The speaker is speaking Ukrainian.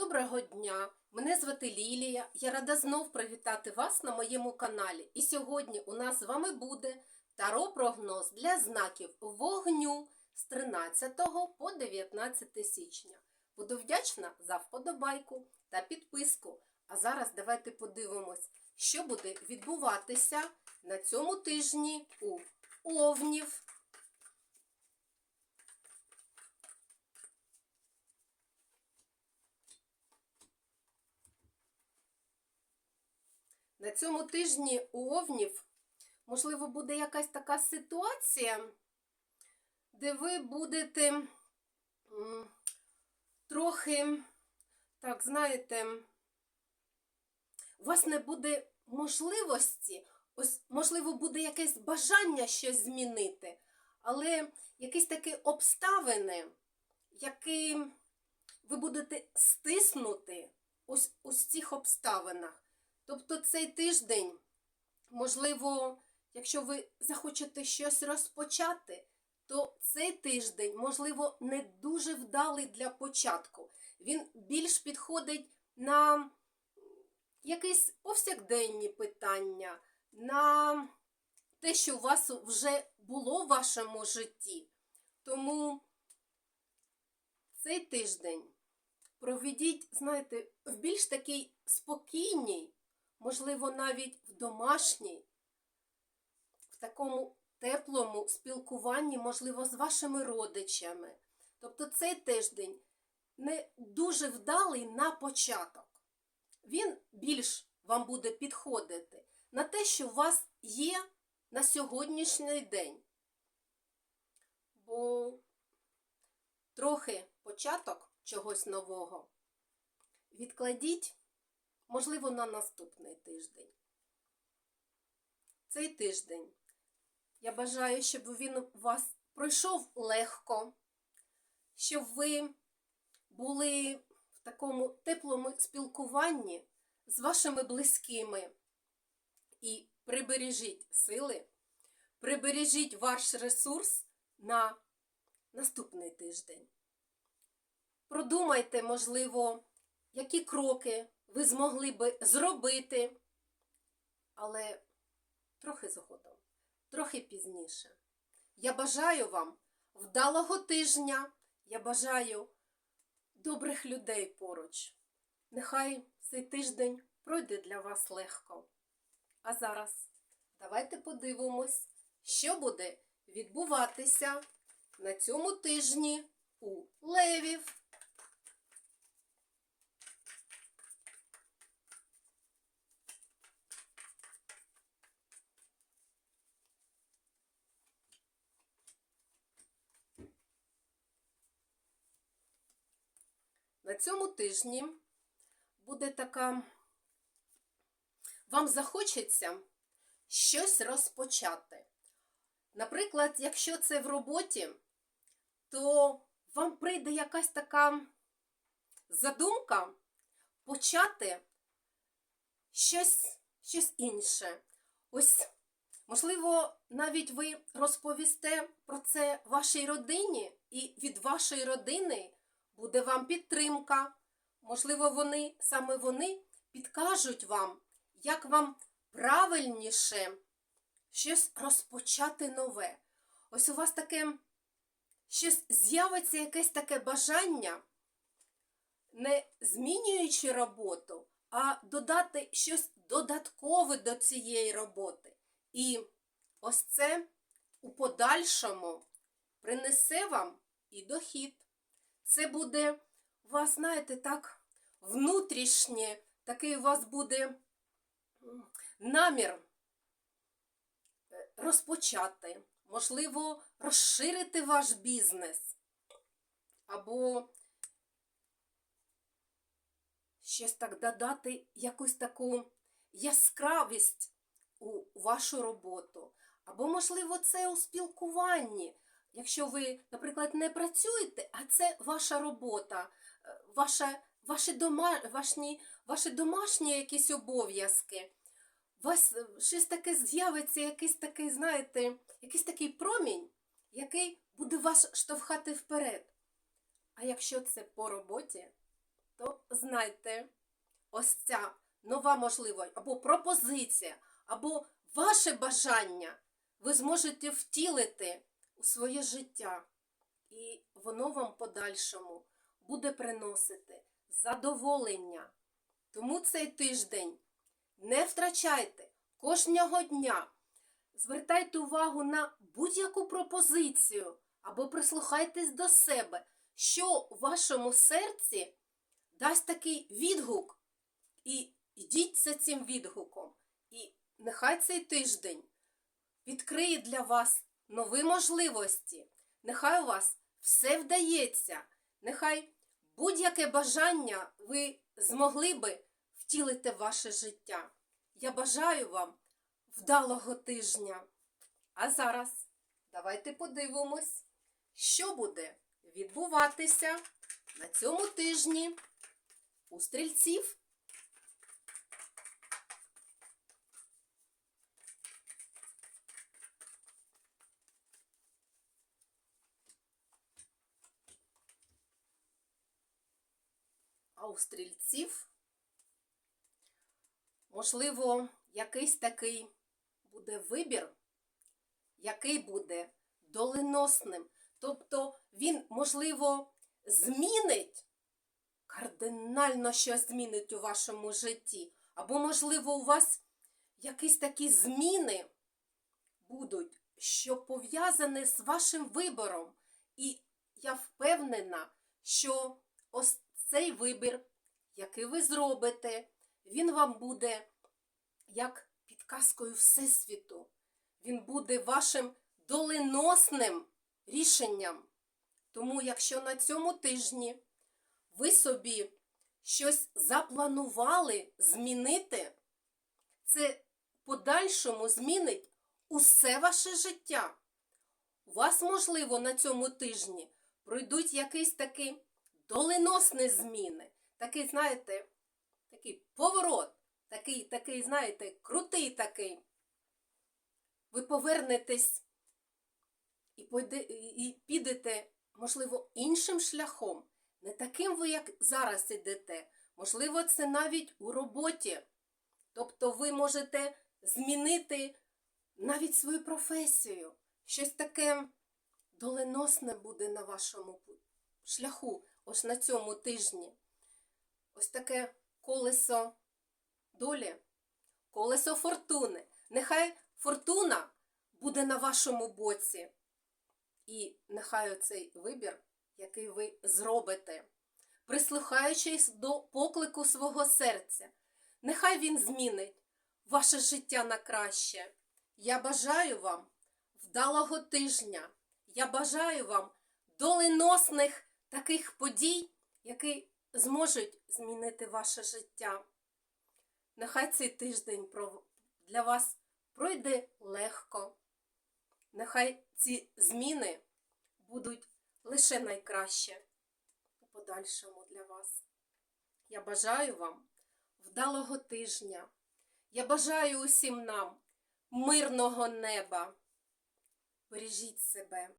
Доброго дня! Мене звати Лілія. Я рада знов привітати вас на моєму каналі. І сьогодні у нас з вами буде таро-прогноз для знаків вогню з 13 по 19 січня. Буду вдячна за вподобайку та підписку. А зараз давайте подивимось, що буде відбуватися на цьому тижні у Овнів. На цьому тижні у Овнів, можливо, буде якась така ситуація, де ви будете трохи, так, знаєте, у вас не буде можливості, ось, можливо, буде якесь бажання щось змінити, але якісь такі обставини, які ви будете стиснути ось у цих обставинах. Тобто цей тиждень, можливо, якщо ви захочете щось розпочати, то цей тиждень, можливо, не дуже вдалий для початку. Він більш підходить на якісь повсякденні питання, на те, що у вас вже було в вашому житті. Тому цей тиждень проведіть, знаєте, в більш такій спокійній, можливо, навіть в домашній, в такому теплому спілкуванні, можливо, з вашими родичами. Тобто цей тиждень не дуже вдалий на початок. Він більш вам буде підходити на те, що у вас є на сьогоднішній день. Бо трохи початок чогось нового відкладіть, можливо, на наступний тиждень. Цей тиждень я бажаю, щоб він у вас пройшов легко, щоб ви були в такому теплому спілкуванні з вашими близькими. І прибережіть сили, прибережіть ваш ресурс на наступний тиждень. Продумайте, можливо, які кроки ви змогли би зробити, але трохи згодом, трохи пізніше. Я бажаю вам вдалого тижня, я бажаю добрих людей поруч. Нехай цей тиждень пройде для вас легко. А зараз давайте подивимось, що буде відбуватися на цьому тижні у Левів. На цьому тижні буде така, вам захочеться щось розпочати. Наприклад, якщо це в роботі, то вам прийде якась така задумка почати щось, щось інше. Ось, можливо, навіть ви розповісте про це вашій родині, і від вашої родини буде вам підтримка. Можливо, вони, саме вони підкажуть вам, як вам правильніше щось розпочати нове. Ось у вас таке щось з'явиться якесь таке бажання, не змінюючи роботу, а додати щось додаткове до цієї роботи. І ось це у подальшому принесе вам і дохід. Це буде у вас, знаєте, так, внутрішнє, такий у вас буде намір е, розпочати, можливо, розширити ваш бізнес, або щось так додати якусь таку яскравість у вашу роботу. Або, можливо, це у спілкуванні. Якщо ви, наприклад, не працюєте, а це ваша робота, е, ваша, ваші, дома, ваші, ваші домашні якісь обов'язки, у вас е, щось таке з'явиться, якийсь такий, знаєте, якийсь такий промінь, який буде вас штовхати вперед. А якщо це по роботі, то знайте, ось ця нова можливість, або пропозиція, або ваше бажання ви зможете втілити у своє життя. І воно вам подальшому буде приносити задоволення. Тому цей тиждень не втрачайте кожного дня. Звертайте увагу на будь-яку пропозицію або прислухайтесь до себе, що у вашому серці дасть такий відгук. І йдіть за цим відгуком. І нехай цей тиждень відкриє для вас нові можливості. Нехай у вас все вдається. Нехай будь-яке бажання ви змогли би втілити в ваше життя. Я бажаю вам вдалого тижня. А зараз давайте подивимось, що буде відбуватися на цьому тижні у стрільців. А у стрільців, можливо, якийсь такий буде вибір, який буде доленосним. Тобто він, можливо, змінить, кардинально щось змінить у вашому житті. Або, можливо, у вас якісь такі зміни будуть, що пов'язані з вашим вибором. І я впевнена, що ось цей вибір, який ви зробите, він вам буде як підказкою Всесвіту. Він буде вашим доленосним рішенням. Тому, якщо на цьому тижні ви собі щось запланували змінити, це подальшому змінить усе ваше життя. У вас, можливо, на цьому тижні пройдуть якісь такі доленосні зміни. Такий, знаєте, такий поворот, такий, такий, знаєте, крутий такий. Ви повернетесь і, пойде, і підете, можливо, іншим шляхом. Не таким ви, як зараз ідете. Можливо, це навіть у роботі. Тобто ви можете змінити навіть свою професію. Щось таке доленосне буде на вашому шляху, ось на цьому тижні. Ось таке колесо долі, колесо фортуни. Нехай фортуна буде на вашому боці. І нехай оцей вибір, який ви зробите, прислухаючись до поклику свого серця, нехай він змінить ваше життя на краще. Я бажаю вам вдалого тижня. Я бажаю вам доленосних таких подій, які зможуть змінити ваше життя. Нехай цей тиждень для вас пройде легко. Нехай ці зміни будуть лише найкраще у подальшому для вас. Я бажаю вам вдалого тижня. Я бажаю усім нам мирного неба. Бережіть себе.